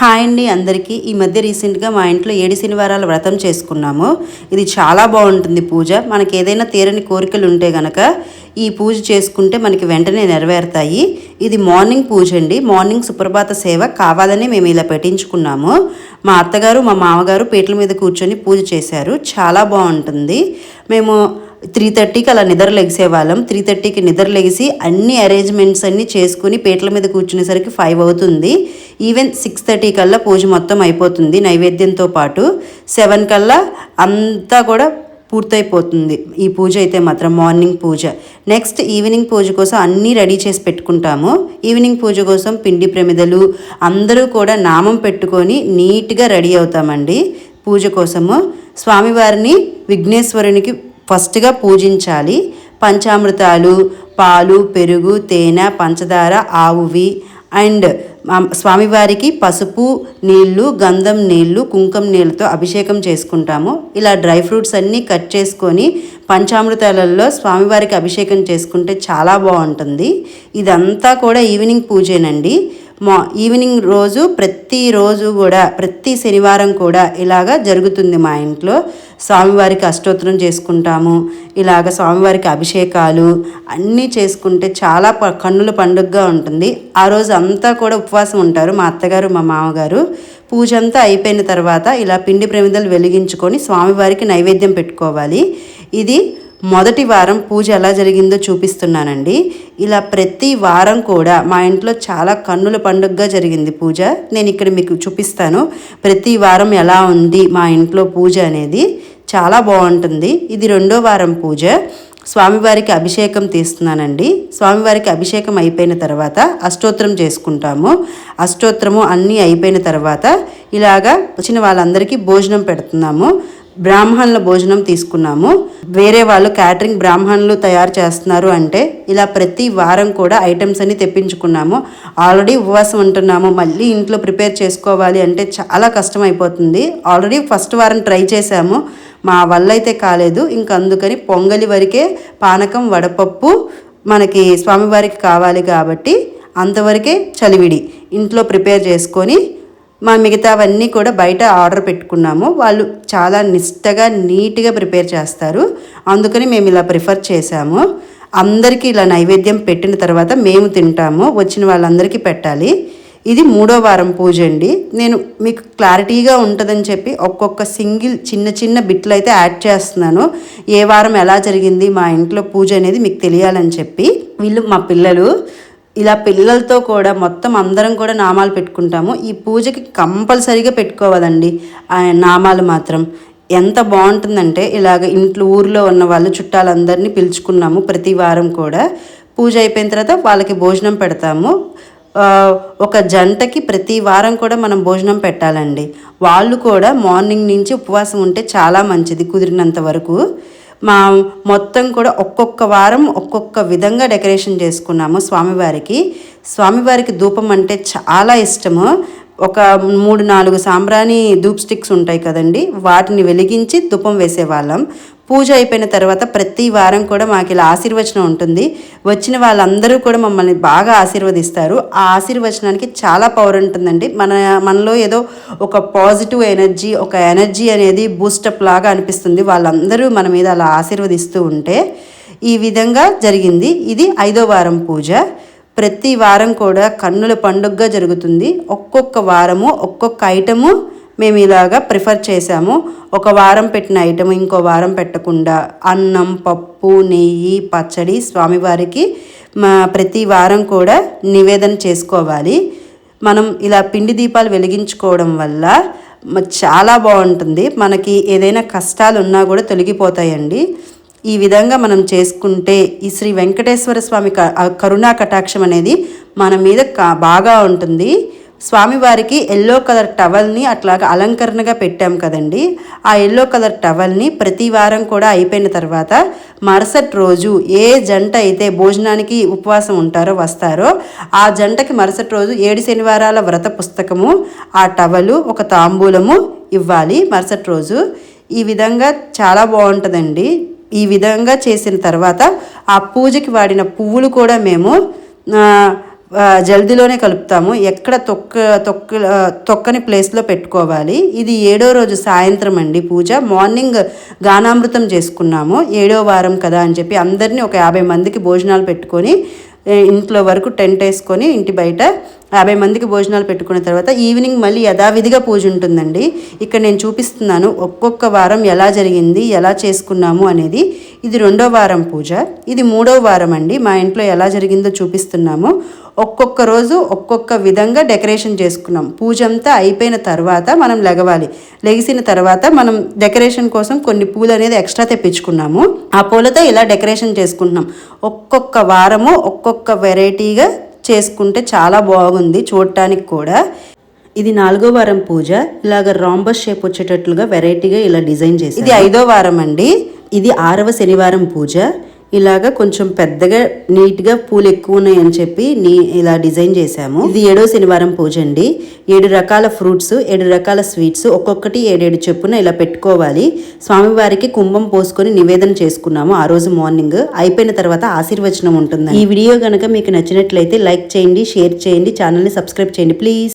Hi అండి అందరికీ. ఈ మధ్య రీసెంట్గా మా ఇంట్లో ఏడు శనివారాల వ్రతం చేసుకున్నాము. ఇది చాలా బాగుంటుంది పూజ. మనకి ఏదైనా తీరని కోరికలు ఉంటే గనక ఈ పూజ చేసుకుంటే మనకి వెంటనే నెరవేరుతాయి. ఇది మార్నింగ్ పూజ అండి. మార్నింగ్ సుప్రభాత సేవ కావాలని మేము ఇలా పెట్టించుకున్నాము. మా అత్తగారు మా మామగారు పీటల మీద కూర్చొని పూజ చేశారు. చాలా బాగుంటుంది. మేము త్రీ థర్టీకి అలా నిద్ర లెగిసేవాళ్ళం త్రీ థర్టీకి నిద్ర లెగిసి అన్ని అరేంజ్మెంట్స్ అన్నీ చేసుకుని పీటల మీద కూర్చునేసరికి ఫైవ్ అవుతుంది. ఈవెన్ సిక్స్ థర్టీ కల్లా పూజ మొత్తం అయిపోతుంది నైవేద్యంతో పాటు. సెవెన్ కల్లా అంతా కూడా పూర్తయిపోతుంది. ఈ పూజ అయితే మాత్రం మార్నింగ్ పూజ. నెక్స్ట్ ఈవినింగ్ పూజ కోసం అన్నీ రెడీ చేసి పెట్టుకుంటాము. ఈవినింగ్ పూజ కోసం పిండి ప్రమిదలు అందరూ కూడా నామం పెట్టుకొని నీట్గా రెడీ అవుతామండి. పూజ కోసము. స్వామివారిని విఘ్నేశ్వరునికి ఫస్ట్గా పూజించాలి. పంచామృతాలు పాలు పెరుగు తేనె పంచదార ఆవువి అండ్ స్వామివారికి పసుపు నీళ్ళు గంధం నీళ్ళు కుంకుమ నీళ్ళతో అభిషేకం చేసుకుంటాము. ఇలా డ్రై ఫ్రూట్స్ అన్నీ కట్ చేసుకొని పంచామృతాలలో స్వామివారికి అభిషేకం చేసుకుంటే చాలా బాగుంటుంది. ఇదంతా కూడా ఈవినింగ్ పూజేనండి. మా ఈవినింగ్ రోజు ప్రతిరోజు కూడా ప్రతి శనివారం కూడా ఇలాగా జరుగుతుంది మా ఇంట్లో. స్వామివారికి అష్టోత్తరం చేసుకుంటాము. ఇలాగ స్వామివారికి అభిషేకాలు అన్నీ చేసుకుంటే చాలా ప కన్నుల పండుగగా ఉంటుంది. ఆ రోజు అంతా కూడా ఉపవాసం ఉంటారు మా అత్తగారు మా మామగారు. పూజ అంతా అయిపోయిన తర్వాత ఇలా పిండి ప్రమిదలు వెలిగించుకొని స్వామివారికి నైవేద్యం పెట్టుకోవాలి. ఇది మొదటి వారం పూజ ఎలా జరిగిందో చూపిస్తున్నానండి. ఇలా ప్రతి వారం కూడా మా ఇంట్లో చాలా కన్నుల పండుగగా జరిగింది పూజ. నేను ఇక్కడ మీకు చూపిస్తాను. ప్రతి వారం ఎలా ఉంది మా ఇంట్లో పూజ అనేది. చాలా బాగుంటుంది. ఇది రెండో వారం పూజ. స్వామివారికి అభిషేకం తీస్తున్నానండి. స్వామివారికి అభిషేకం అయిపోయిన తర్వాత అష్టోత్తరం చేసుకుంటాము. అష్టోత్తరము అన్నీ అయిపోయిన తర్వాత ఇలాగా వచ్చిన వాళ్ళందరికీ భోజనం పెడుతున్నాము. బ్రాహ్మణుల భోజనం తీసుకున్నాము. వేరే వాళ్ళు క్యాటరింగ్ బ్రాహ్మణులు తయారు చేస్తున్నారు అంటే ఇలా ప్రతి వారం కూడా ఐటమ్స్ అన్ని తెప్పించుకున్నాము. ఆల్రెడీ ఉపవాసం ఉంటున్నాము. మళ్ళీ ఇంట్లో ప్రిపేర్ చేసుకోవాలి అంటే చాలా కష్టం అయిపోతుంది. ఆల్రెడీ ఫస్ట్ వారం ట్రై చేశాము. మా వల్ల అయితే కాలేదు. ఇంక అందుకని పొంగలి వరకే పానకం వడపప్పు మనకి స్వామివారికి కావాలి కాబట్టి అంతవరకే చలివిడి. ఇంట్లో ప్రిపేర్ చేసుకొని మా మిగతావన్నీ కూడా బయట ఆర్డర్ పెట్టుకున్నాము. వాళ్ళు చాలా నిష్టగా నీట్గా ప్రిపేర్ చేస్తారు. అందుకని మేము ఇలా ప్రిఫర్ చేశాము. అందరికీ ఇలా నైవేద్యం పెట్టిన తర్వాత మేము తింటాము. వచ్చిన వాళ్ళందరికీ పెట్టాలి. ఇది మూడో వారం పూజ అండి. నేను మీకు క్లారిటీగా ఉంటుందని చెప్పి ఒక్కొక్క సింగిల్ చిన్న చిన్న బిట్లు అయితే యాడ్ చేస్తున్నాను. ఏ వారం ఎలా జరిగింది మా ఇంట్లో పూజ అనేది మీకు తెలియాలని చెప్పి వీళ్ళు మా పిల్లలు ఇలా పిల్లలతో కూడా మొత్తం అందరం కూడా నామాలు పెట్టుకుంటాము. ఈ పూజకి కంపల్సరీగా పెట్టుకోవాలండి. ఆ నామాలు మాత్రం. ఎంత బాగుంటుందంటే ఇలాగ ఇంట్లో ఊర్లో ఉన్న వాళ్ళు చుట్టాలందరినీ పిలుచుకున్నాము ప్రతి వారం కూడా. పూజ అయిపోయిన తర్వాత వాళ్ళకి భోజనం పెడతాము. ఒక జంటకి ప్రతి వారం కూడా మనం భోజనం పెట్టాలండి. వాళ్ళు కూడా మార్నింగ్ నుంచి ఉపవాసం ఉంటే చాలా మంచిది కుదిరినంత వరకు. మా మొత్తం కూడా ఒక్కొక్క వారం ఒక్కొక్క విధంగా డెకరేషన్ చేసుకున్నాము స్వామివారికి. స్వామివారికి ధూపం అంటే చాలా ఇష్టము. ఒక మూడు నాలుగు సాంబ్రాణి ధూప్ స్టిక్స్ ఉంటాయి కదండి వాటిని వెలిగించి ధూపం వేసేవాళ్ళం. పూజ అయిపోయిన తర్వాత ప్రతి వారం కూడా మాకు ఇలా ఆశీర్వచనం ఉంటుంది. వచ్చిన వాళ్ళందరూ కూడా మమ్మల్ని బాగా ఆశీర్వదిస్తారు. ఆ ఆశీర్వచనానికి చాలా పవర్ ఉంటుందండి. మన మనలో ఏదో ఒక పాజిటివ్ ఎనర్జీ ఒక ఎనర్జీ అనేది బూస్టప్ లాగా అనిపిస్తుంది. వాళ్ళందరూ మన మీద అలా ఆశీర్వదిస్తూ ఉంటే ఈ విధంగా జరిగింది. ఇది ఐదో వారం పూజ. ప్రతి వారం కూడా కన్నుల పండుగగా జరుగుతుంది. ఒక్కొక్క వారము ఒక్కొక్క ఐటము మేము ఇలాగా ప్రిఫర్ చేసాము ఒక వారం పెట్టిన ఐటమ్ ఇంకో వారం పెట్టకుండా అన్నం పప్పు నెయ్యి పచ్చడి స్వామివారికి మా ప్రతి వారం కూడా నివేదన చేసుకోవాలి. మనం ఇలా పిండి దీపాలు వెలిగించుకోవడం వల్ల చాలా బాగుంటుంది. మనకి ఏదైనా కష్టాలు ఉన్నా కూడా తొలగిపోతాయండి. ఈ విధంగా మనం చేసుకుంటే ఈ శ్రీ వెంకటేశ్వర స్వామి కరుణా కటాక్షం అనేది మన మీద బాగా ఉంటుంది. స్వామివారికి ఎల్లో కలర్ టవల్ని అట్లాగా అలంకరణగా పెట్టాం కదండి. ఆ ఎల్లో కలర్ టవల్ని ప్రతి వారం కూడా అయిపోయిన తర్వాత మరుసటి రోజు ఏ జంట అయితే భోజనానికి ఉపవాసం ఉంటారో వస్తారో ఆ జంటకి మరుసటి రోజు ఏడు శనివారాల వ్రత పుస్తకము ఆ టవలు ఒక తాంబూలము ఇవ్వాలి. మరుసటి రోజు ఈ విధంగా చాలా బాగుంటుందండి. ఈ విధంగా చేసిన తర్వాత ఆ పూజకి వాడిన పువ్వులు కూడా మేము జల్దీలోనే కలుపుతాము. ఎక్కడ తొక్క తొక్క తొక్కని ప్లేస్లో పెట్టుకోవాలి. ఇది ఏడో రోజు సాయంత్రం అండి పూజ. మార్నింగ్ గానామృతం చేసుకున్నాము. ఏడో వారం కదా అని చెప్పి అందరినీ ఒక యాభై మందికి భోజనాలు పెట్టుకొని ఇంట్లో వరకు టెంట్ వేసుకొని ఇంటి బయట యాభై మందికి భోజనాలు పెట్టుకున్న తర్వాత ఈవినింగ్ మళ్ళీ యథావిధిగా పూజ ఉంటుందండి. ఇక్కడ నేను చూపిస్తున్నాను ఒక్కొక్క వారం ఎలా జరిగింది ఎలా చేసుకున్నాము అనేది. ఇది రెండో వారం పూజ ఇది మూడో వారం అండి. మా ఇంట్లో ఎలా జరిగిందో చూపిస్తున్నాము. ఒక్కొక్క రోజు ఒక్కొక్క విధంగా డెకరేషన్ చేసుకున్నాం. పూజ అంతా అయిపోయిన తర్వాత మనం లెగవాలి. లెగిసిన తర్వాత మనం డెకరేషన్ కోసం కొన్ని పూలు అనేది ఎక్స్ట్రా తెప్పించుకున్నాము. ఆ పూలతో ఇలా డెకరేషన్ చేసుకుంటున్నాం. ఒక్కొక్క వారము ఒక్కొక్క వెరైటీగా చేసుకుంటే చాలా బాగుంది చూడటానికి కూడా. ఇది నాలుగో వారం పూజ. ఇలాగ రాంబస్ షేప్ వచ్చేటట్లుగా వెరైటీగా ఇలా డిజైన్ చేసి ఇది ఐదో వారం అండి. ఇది ఆరవ శనివారం పూజ. ఇలాగా కొంచెం పెద్దగా నీట్గా పూలు ఎక్కువ ఉన్నాయని చెప్పి నీ ఇలా డిజైన్ చేశాము. ఇది ఏడో శనివారం పూజ అండి. ఏడు రకాల ఫ్రూట్స్ ఏడు రకాల స్వీట్స్ ఒక్కొక్కటి ఏడేడు చెప్పున ఇలా పెట్టుకోవాలి. స్వామివారికి కుంభం పోసుకొని నివేదన చేసుకున్నాము ఆ రోజు మార్నింగ్. అయిపోయిన తర్వాత ఆశీర్వచనం ఉంటుంది ఈ వీడియో కనుక మీకు నచ్చినట్లయితే లైక్ చేయండి షేర్ చేయండి ఛానల్ని సబ్స్క్రైబ్ చేయండి ప్లీజ్.